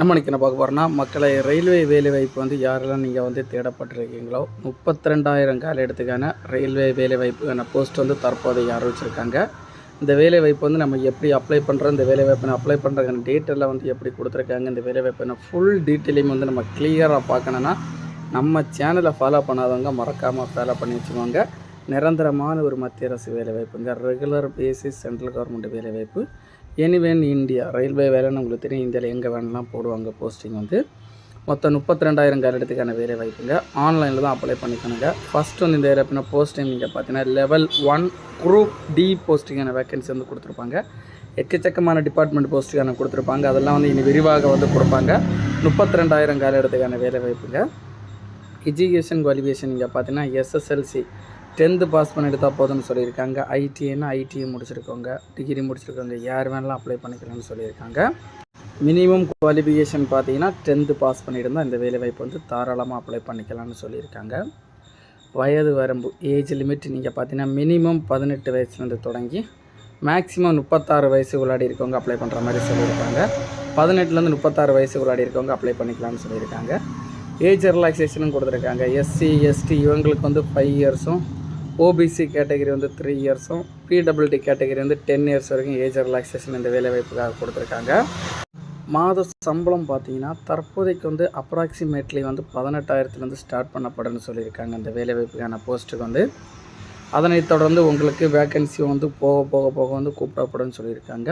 நம்ம என்ன பார்க்க போகிறோம்னா மக்களை ரயில்வே வேலைவாய்ப்பு வந்து யாரெல்லாம் நீங்கள் வந்து தேடப்பட்டிருக்கீங்களோ முப்பத்தி ரெண்டாயிரம் கால இடத்துக்கான ரயில்வே வேலைவாய்ப்புக்கான போஸ்ட் வந்து தற்போது ஆரம்பிச்சிருக்காங்க இந்த வேலைவாய்ப்பு வந்து நம்ம எப்படி அப்ளை பண்ணுறோம் இந்த வேலைவாய்ப்பை அப்ளை பண்ணுறதுக்கான டேட் வந்து எப்படி கொடுத்துருக்காங்க இந்த வேலைவாய்ப்பின ஃபுல் டீட்டெயிலையும் வந்து நம்ம கிளியராக பார்க்கணுன்னா நம்ம சேனலை ஃபாலோ பண்ணாதவங்க மறக்காமல் ஃபாலோ பண்ணி வச்சுக்கோங்க. நிரந்தரமான ஒரு மத்திய அரசு வேலைவாய்ப்புங்க. ரெகுலர் பேசிஸ் சென்ட்ரல் கவர்மெண்ட் வேலைவாய்ப்பு. எனிவேன் இந்தியா ரயில்வே வேலைன்னு உங்களுக்கு தெரியும் இந்தியாவில் எங்கே வேணாலும் போடுவாங்க போஸ்டிங் வந்து. மொத்தம் முப்பத்தி ரெண்டாயிரம் காலத்துக்கான வேலை வாய்ப்புங்க. ஆன்லைனில் தான் அப்ளை பண்ணிக்கணுங்க. ஃபஸ்ட் வந்து இந்த வேலை போஸ்டிங் நீங்கள் பார்த்தீங்கன்னா லெவல் ஒன் குரூப் டி போஸ்டிங்கான வேகன்சி வந்து கொடுத்துருப்பாங்க. எக்கச்சக்கமான டிபார்ட்மெண்ட் போஸ்ட்டுக்கான கொடுத்துருப்பாங்க. அதெல்லாம் வந்து இனி விரிவாக வந்து கொடுப்பாங்க. முப்பத்தி ரெண்டாயிரம் கால இடத்துக்கான வேலை வாய்ப்புங்க. எஜுகேஷன் குவாலிஃபிகேஷன் இங்கே பார்த்தீங்கன்னா எஸ்எஸ்எல்சி டென்த்து பாஸ் பண்ணி எடுத்தால் போதும்னு சொல்லியிருக்காங்க. ஐடிஐன்னா ஐடிஐ முடிச்சிருக்கவங்க. டிகிரி முடிச்சிருக்கவங்க யார் வேணாலும் அப்ளை பண்ணிக்கலாம்னு சொல்லியிருக்காங்க. மினிமம் குவாலிஃபிகேஷன் பார்த்தீங்கன்னா டென்த்து பாஸ் பண்ணியிருந்தால் இந்த வேலைவாய்ப்பு வந்து தாராளமாக அப்ளை பண்ணிக்கலாம்னு சொல்லியிருக்காங்க. வயது வரம்பு ஏஜ் லிமிட் நீங்கள் பார்த்தீங்கன்னா மினிமம் பதினெட்டு வயசுலேருந்து தொடங்கி மேக்ஸிமம் முப்பத்தாறு வயசு உள்ளாடி இருக்கவங்க அப்ளை பண்ணுற மாதிரி சொல்லியிருக்காங்க. பதினெட்டுலேருந்து முப்பத்தாறு வயசு உள்ளாடி இருக்கவங்க அப்ளை பண்ணிக்கலாம்னு சொல்லியிருக்காங்க. ஏஜ் ரிலாக்ஸேஷனும் கொடுத்துருக்காங்க. எஸ்சி எஸ்டி இவங்களுக்கு வந்து ஃபைவ் இயர்ஸும் ஓபிசி கேட்டகரி வந்து த்ரீ இயர்ஸும் பிடபிள்டி கேட்டகரி வந்து டென் இயர்ஸ் வரைக்கும் ஏஜ் ரிலாக்ஸேஷன் இந்த வேலைவாய்ப்புக்காக கொடுத்துருக்காங்க. மாத சம்பளம் பார்த்தீங்கன்னா தற்போதைக்கு வந்து அப்ராக்சிமேட்லி வந்து பதினெட்டாயிரத்துலேருந்து ஸ்டார்ட் பண்ணப்படுன்னு சொல்லியிருக்காங்க இந்த வேலைவாய்ப்புக்கான போஸ்ட்டுக்கு வந்து. அதனை தொடர்ந்து உங்களுக்கு வேக்கன்சி வந்து போக போக போக வந்து கூப்பிடப்படும்னு சொல்லியிருக்காங்க.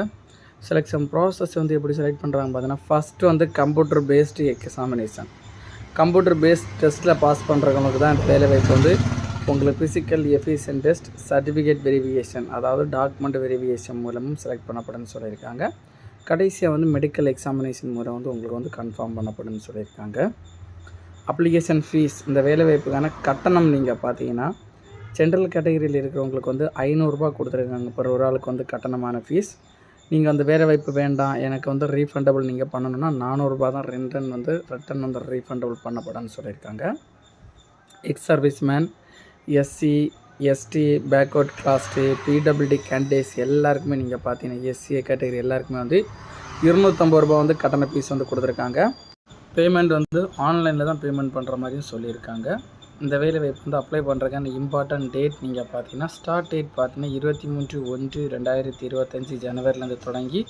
செலெக்ஷன் ப்ராசஸ் வந்து எப்படி செலக்ட் பண்ணுறாங்க பார்த்தீங்கன்னா ஃபஸ்ட்டு வந்து computer based examination computer based டெஸ்ட்டில் பாஸ் பண்ணுறவங்களுக்கு தான் இந்த வேலைவாய்ப்பு வந்து உங்களுக்கு physical efficiency test certificate verification அதாவது டாக்குமெண்ட் வெரிஃபிகேஷன் மூலமும் செலக்ட் பண்ணப்படும்னு சொல்லியிருக்காங்க. கடைசியாக வந்து மெடிக்கல் எக்ஸாமினேஷன் மூலம் வந்து உங்களுக்கு வந்து கன்ஃபார்ம் பண்ணப்படும்னு சொல்லியிருக்காங்க. அப்ளிகேஷன் ஃபீஸ் இந்த வேலைவாய்ப்புக்கான கட்டணம் நீங்கள் பார்த்தீங்கன்னா ஜென்ரல் கேட்டகரியில் இருக்கிறவங்களுக்கு வந்து ஐநூறுரூபா கொடுத்துருக்காங்க. per ஒரு ஆளுக்கு வந்து கட்டணமான ஃபீஸ் நீங்கள் அந்த வேலைவாய்ப்பு வேண்டாம் எனக்கு வந்து ரீஃபண்டபிள் நீங்கள் பண்ணணும்னா நானூறுரூபா தான் ரிட்டர்ன் வந்து ரிட்டன் வந்து ரீஃபண்டபிள் பண்ணப்படன்னு சொல்லியிருக்காங்க. Ex service man SC ST backward classes பிடபிள்டி candidates எல்லாருக்குமே நீங்கள் பார்த்தீங்கன்னா எஸ்சி கேட்டகரி எல்லாருக்குமே வந்து இருநூற்றம்பது ரூபா வந்து கட்டண ஃபீஸ் வந்து கொடுத்துருக்காங்க. பேமெண்ட் வந்து ஆன்லைனில் தான் பேமெண்ட் பண்ணுற மாதிரியும் சொல்லியிருக்காங்க. இந்த வேலை வாய்ப்பு வந்து அப்ளை பண்ணுறதுக்கான இம்பார்ட்டன்ட் டேட் நீங்கள் பார்த்தீங்கன்னா ஸ்டார்ட் டேட் பார்த்தீங்கன்னா இருபத்தி மூன்று ஒன்று ரெண்டாயிரத்தி இருபத்தஞ்சி ஜனவரிலேருந்து தொடங்கி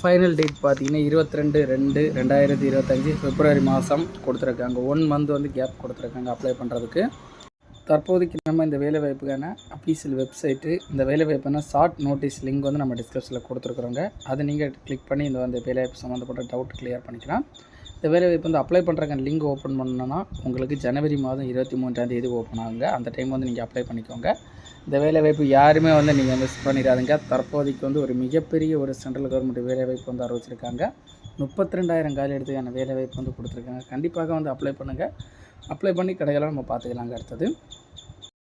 ஃபைனல் டேட் பார்த்தீங்கன்னா இருபத்தி ரெண்டு ரெண்டு ரெண்டாயிரத்தி இருபத்தஞ்சி பிப்ரவரி மாதம் கொடுத்துருக்காங்க. ஒன் மந்த் வந்து கேப் கொடுத்துருக்காங்க அப்ளை பண்ணுறதுக்கு தற்போதைக்கு நம்ம இந்த வேலைவாய்ப்புக்கான அஃபீஷியல் வெப்சைட்டு இந்த வேலைவாய்ப்புனா ஷார்ட் நோட்டீஸ் லிங்க் வந்து நம்ம டிஸ்கிரிப்ஷனில் கொடுத்துருக்குறோங்க. அதை நீங்கள் கிளிக் பண்ணி இந்த வந்து வேலைவாய்ப்பு சம்மந்தப்பட்ட டவுட் கிளியர் பண்ணிக்கலாம். இந்த வேலைவாய்ப்பு வந்து அப்ளை பண்ணுறக்கான லிங்க் ஓப்பன் பண்ணணும்னா உங்களுக்கு ஜனவரி மாதம் இருபத்தி மூன்றாம் தேதி ஓப்பன் ஆகுங்க. அந்த டைம் வந்து நீங்கள் அப்ளை பண்ணிக்கோங்க. இந்த வேலைவாய்ப்பு யாருமே வந்து நீங்கள் மிஸ் பண்ணிடாதுங்க. தற்போதைக்கு வந்து ஒரு மிகப்பெரிய ஒரு சென்ட்ரல் கவர்மெண்ட் வேலைவாய்ப்பு வந்து அறிவிச்சிருக்காங்க. முப்பத்தி ரெண்டாயிரம் காலி எடுத்துக்கான வேலைவாய்ப்பு வந்து கொடுத்துருக்காங்க. கண்டிப்பாக வந்து அப்ளை பண்ணுங்கள் அப்ளை பண்ணி கிடைக்கலாம் நம்ம பார்த்துக்கலாங்க அடுத்தது.